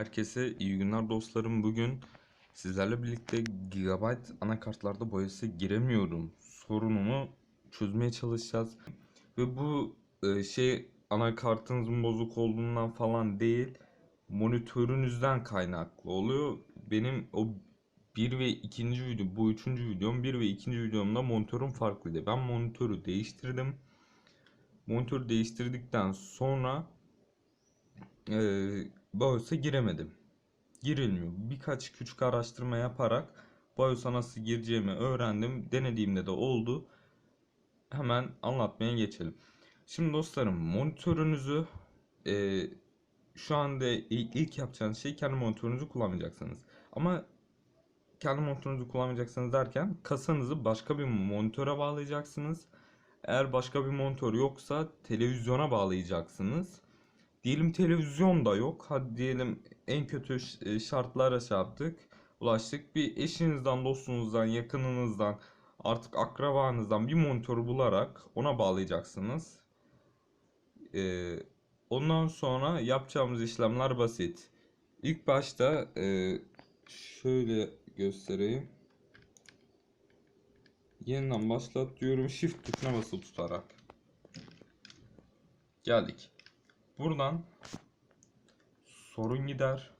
Herkese iyi günler dostlarım. Bugün sizlerle birlikte gigabyte anakartlarda boyası giremiyorum sorununu çözmeye çalışacağız. Ve bu e, şey anakartınızın bozuk olduğundan falan değil, monitörünüzden kaynaklı oluyor. Benim o bir ve ikinci video, bu üçüncü videom, bir ve ikinci videomda monitörüm farklıydı. Ben monitörü değiştirdim. Monitörü değiştirdikten sonra ee, BIOS'a giremedim. Girilmiyor. Birkaç küçük araştırma yaparak BIOS'a nasıl gireceğimi öğrendim. Denediğimde de oldu. Hemen anlatmaya geçelim. Şimdi dostlarım monitörünüzü e, şu anda ilk, yapacağınız şey kendi monitörünüzü kullanmayacaksınız. Ama kendi monitörünüzü kullanmayacaksınız derken kasanızı başka bir monitöre bağlayacaksınız. Eğer başka bir monitör yoksa televizyona bağlayacaksınız. Diyelim televizyon da yok. Hadi diyelim en kötü e, şartlara şey yaptık. Ulaştık. Bir eşinizden, dostunuzdan, yakınınızdan, artık akrabanızdan bir monitör bularak ona bağlayacaksınız. Ee, ondan sonra yapacağımız işlemler basit. İlk başta e, şöyle göstereyim. Yeniden başlat diyorum. Shift tuşuna basılı tutarak. Geldik. Buradan sorun gider,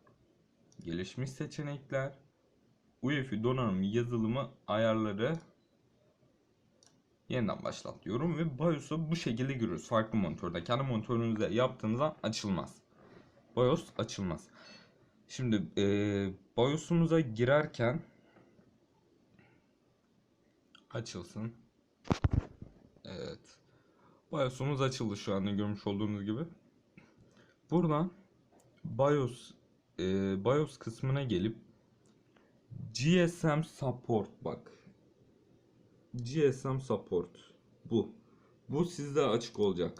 gelişmiş seçenekler, UEFI donanım yazılımı ayarları yeniden başlat diyorum ve BIOS'u bu şekilde giriyoruz. Farklı monitörde. Kendi monitörünüzde yaptığınızda açılmaz. BIOS açılmaz. Şimdi eee BIOS'umuza girerken açılsın. Evet. BIOS'umuz açıldı şu anda görmüş olduğunuz gibi. Buradan BIOS e, BIOS kısmına gelip GSM support bak. GSM support bu. Bu sizde açık olacak.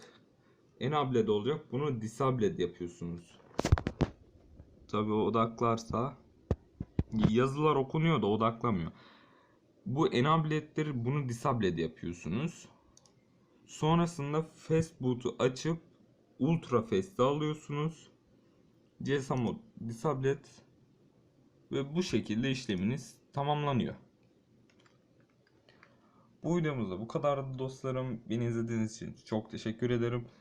Enabled olacak. Bunu disabled yapıyorsunuz. Tabi odaklarsa yazılar okunuyor da odaklamıyor. Bu enabled'dir. Bunu disabled yapıyorsunuz. Sonrasında Fastboot'u açıp Ultra Fast'ı alıyorsunuz. GSM mod disablet ve bu şekilde işleminiz tamamlanıyor. Bu videomuzda bu kadardı dostlarım. Beni izlediğiniz için çok teşekkür ederim.